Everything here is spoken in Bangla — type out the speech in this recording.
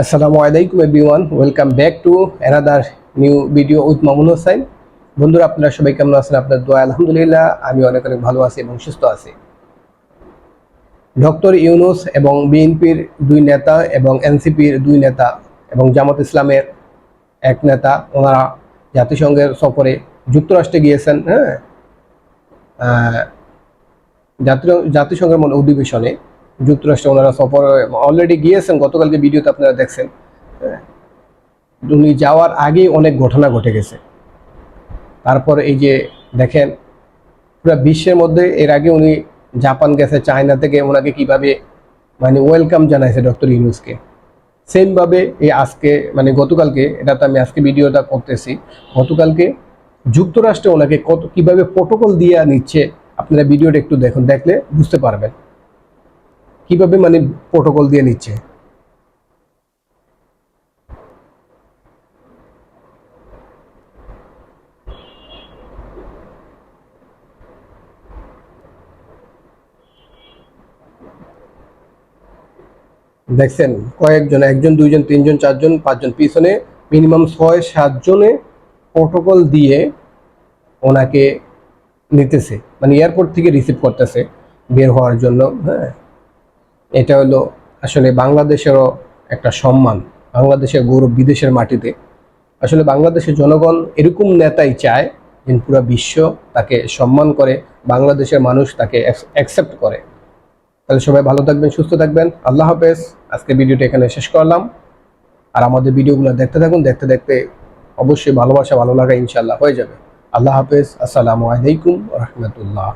আসসালামু আলাইকুম everyone welcome back to another new video with Mamun Hossain বন্ধুরা, আপনারা সবাই কেমন আছেন? আপনার দোয়া, আলহামদুলিল্লাহ, আমি অনেক অনেক ভালো আছি এবং সুস্থ আছি। ডক্টর ইউনুস এবং বিএনপির দুই নেতা এবং এনসিপির দুই নেতা এবং জামাত ইসলামের এক নেতা, ওনারা জাতিসংঘের সফরে যুক্তরাষ্ট্রে গিয়েছেন হ্যাঁ? জাতিসংঘের মনে অধিবেশনে যুক্তরাষ্ট্রে ওনারা সফর অলরেডি গিয়েছেন, গতকালকে ভিডিওতে আপনারা দেখছেন। উনি যাওয়ার আগেই অনেক ঘটনা ঘটে গেছে। তারপর এই যে দেখেন, পুরো বিশ্বের মধ্যে এর আগে উনি জাপান গেছে, চায়না থেকে ওনাকে কীভাবে মানে ওয়েলকাম জানাইছে ডক্টর ইউনুসকে। সেমভাবে এই আজকে মানে গতকালকে, এটা তো আমি আজকে ভিডিওটা করতেছি, গতকালকে যুক্তরাষ্ট্রে ওনাকে কত, কীভাবে প্রোটোকল দিয়ে নিচ্ছে, আপনারা ভিডিওটা একটু দেখুন, দেখলে বুঝতে পারবেন। কীভাবে মানে প্রোটোকল দিয়ে নিচ্ছে? দেখছেন, কয়েকজন, একজন, দুইজন, তিনজন, চারজন, পাঁচজন, পিছনে মিনিমাম ছয়, সাতজনে প্রোটোকল দিয়ে ওনাকে নিতেছে। মানে এয়ারপোর্ট থেকে রিসিভ করতেছে বের হওয়ার জন্য হ্যাঁ। এটা হলো আসলে বাংলাদেশেরও একটা সম্মান, বাংলাদেশের গৌরব বিদেশের মাটিতে। আসলে বাংলাদেশের জনগণ এরকম নেতাই চায় যে পুরো বিশ্ব তাকে সম্মান করে, বাংলাদেশের মানুষ তাকে অ্যাকসেপ্ট করে। তাহলে সবাই ভালো থাকবেন, সুস্থ থাকবেন। আল্লাহ হাফেজ। আজকে ভিডিওটা এখানে শেষ করলাম। আর আমাদের ভিডিওগুলো দেখতে থাকুন, দেখতে দেখতে অবশ্যই ভালোবাসা, ভালো লাগা ইনশাল্লাহ হয়ে যাবে। আল্লাহ হাফেজ। আসসালামু আলাইকুম রহমতুল্লাহ।